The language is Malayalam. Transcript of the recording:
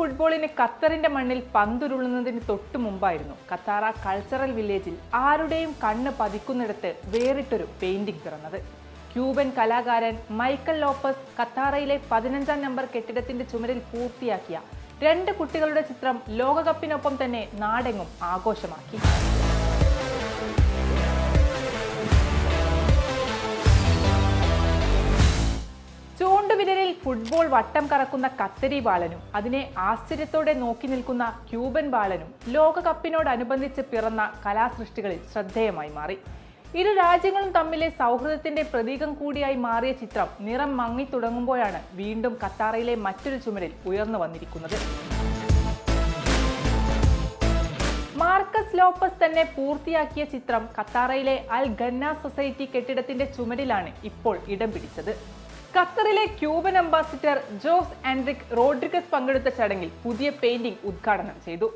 ഫുട്ബോളിന് ഖത്തറിന്റെ മണ്ണിൽ പന്തുരുളുന്നതിന് തൊട്ടു മുമ്പായിരുന്നു. ഖത്താറ കൾച്ചറൽ വില്ലേജിൽ ആരുടെയും കണ്ണ് പതിക്കുന്നിടത്ത് വേറിട്ടൊരു പെയിന്റിംഗ് പിറന്നത്. ക്യൂബൻ കലാകാരൻ മൈക്കൽ ലോപ്പസ് ഖത്താറയിലെ പതിനഞ്ചാം നമ്പർ കെട്ടിടത്തിന്റെ ചുമരിൽ പൂർത്തിയാക്കിയ രണ്ട് കുട്ടികളുടെ ചിത്രം ലോകകപ്പിനൊപ്പം തന്നെ നാടെങ്ങും ആഘോഷമാക്കി. ചൂണ്ടുവിരലിൽ ഫുട്ബോൾ വട്ടം കറക്കുന്ന കത്തരി ബാലനും അതിനെ ആശ്ചര്യത്തോടെ നോക്കി നിൽക്കുന്ന ക്യൂബൻ ബാലനും ലോകകപ്പിനോടനുബന്ധിച്ച് പിറന്ന കലാസൃഷ്ടികളിൽ ശ്രദ്ധേയമായി മാറി. ഇരു രാജ്യങ്ങളും തമ്മിലെ സൗഹൃദത്തിന്റെ പ്രതീകം കൂടിയായി മാറിയ ചിത്രം നിറം മങ്ങി തുടങ്ങുമ്പോഴാണ് വീണ്ടും ഖത്താറയിലെ മറ്റൊരു ചുമരിൽ ഉയർന്നു വന്നിരിക്കുന്നത്. മാർക്കസ് ലോപ്പസ് തന്നെ പൂർത്തിയാക്കിയ ചിത്രം ഖത്താറയിലെ അൽ ഗന്ന സൊസൈറ്റി കെട്ടിടത്തിന്റെ ചുമരിലാണ് ഇപ്പോൾ ഇടം പിടിച്ചത്. ഖത്തറിലെ Cuban ambassador Jose Andric Rodriguez പങ്കെടുത്ത ചടങ്ങിൽ പുതിയ പെയിന്റിംഗ് ഉദ്ഘാടനം ചെയ്തു.